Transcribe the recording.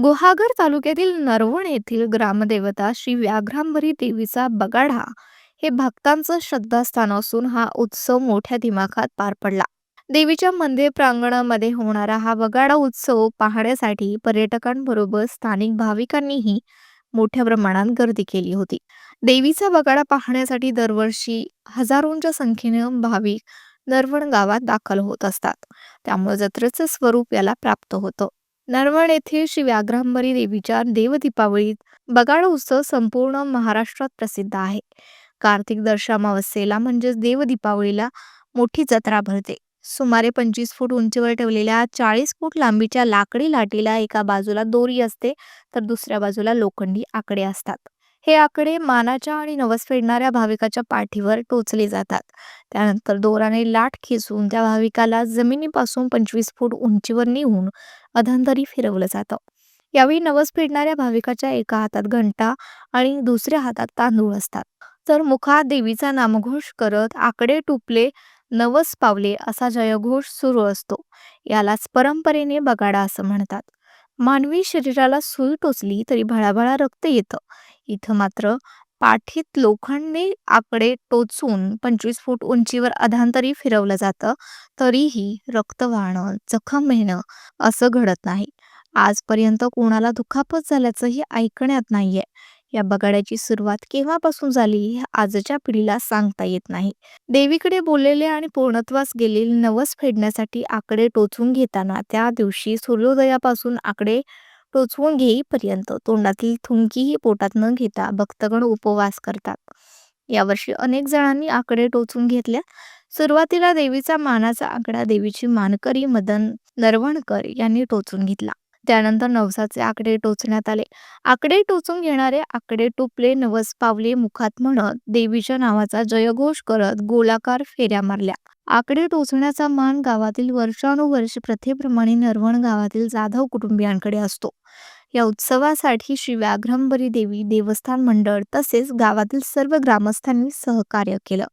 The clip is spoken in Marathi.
गुहागर तालुक्यातील नरवण येथील ग्रामदेवता श्री व्याघ्रांबरी देवीचा बगाडा हे भक्तांचं श्रद्धास्थान असून हा उत्सव मोठ्या दिमाखात पार पडला. देवीच्या मंदिर प्रांगणामध्ये होणारा हा बगाडा उत्सव पाहण्यासाठी पर्यटकांबरोबर स्थानिक भाविकांनीही मोठ्या प्रमाणात गर्दी केली होती. देवीचा बगाडा पाहण्यासाठी दरवर्षी हजारोंच्या संख्येनं भाविक नरवण गावात दाखल होत असतात. त्यामुळे जत्रेचं स्वरूप याला प्राप्त होतं. नरवण येथे श्री व्याघ्रांबरी देवीच्या देवदीपावळीत बगाड उत्सव संपूर्ण महाराष्ट्रात प्रसिद्ध आहे. कार्तिक दर्शामावस्येला म्हणजेच देवदीपावळीला मोठी जत्रा भरते. सुमारे पंचवीस फूट उंचीवर ठेवलेल्या चाळीस फूट लांबीच्या लाकडी लाटीला एका बाजूला दोरी असते तर दुसऱ्या बाजूला लोखंडी आकडे असतात. हे आकडे मानाच्या आणि नवस फेडणाऱ्या भाविकाच्या पाठीवर टोचले जातात. त्यानंतर दोराने लाट खेचून त्या भाविकाला जमिनीपासून पंचवीस फूट उंचीवर नेऊन अधंतरी फिरवलं जातं. यावेळी नवस फेडणाऱ्या भाविकाच्या एका हातात घंटा आणि दुसऱ्या हातात तांदूळ असतात. तर मुखात देवीचा नामघोष करत आकडे टुपले नवस पावले असा जयघोष सुरू असतो. यालाच परंपरेने बगाडा असं म्हणतात. मानवी शरीराला सुई टोचली तरी भळाभळा रक्त येतं. इथं मात्र पाठीत लोखंडी आकडे टोचून पंचवीस फूट उंचीवर अधांतरी फिरवलं जातं तरीही रक्त वाहणं जखम येणं असं घडत नाही. आजपर्यंत कोणाला दुखापत झाल्याचंही ऐकण्यात नाहीये. या बगाड्याची सुरुवात केव्हापासून झाली हे आजच्या पिढीला सांगता येत नाही. देवीकडे बोललेले आणि पूर्णत्वास गेलेले नवस फेडण्यासाठी आकडे टोचून घेताना त्या दिवशी सूर्योदयापासून आकडे टोचवून घेईपर्यंत तोंडातील थुंकीही पोटात न घेता भक्तगण उपवास करतात. यावर्षी अनेक जणांनी आकडे टोचून घेतल्या. सुरुवातीला देवीचा मानाचा आकडा देवीची मानकरी मदन नरवणकर यांनी टोचून घेतला. त्यानंतर नवसाचे आकडे टोचण्यात आले. आकडे टोचून घेणारे आकडे टोपले नवस पावले मुखात म्हणत देवीच्या नावाचा जयघोष करत गोलाकार फेऱ्या मारल्या. आकडे टोचण्याचा मान गावातील वर्षानुवर्ष प्रथेप्रमाणे नरवण गावातील जाधव कुटुंबियांकडे असतो. या उत्सवासाठी श्री व्याघ्रंबरी देवी देवस्थान मंडळ तसेच गावातील सर्व ग्रामस्थांनी सहकार्य केलं.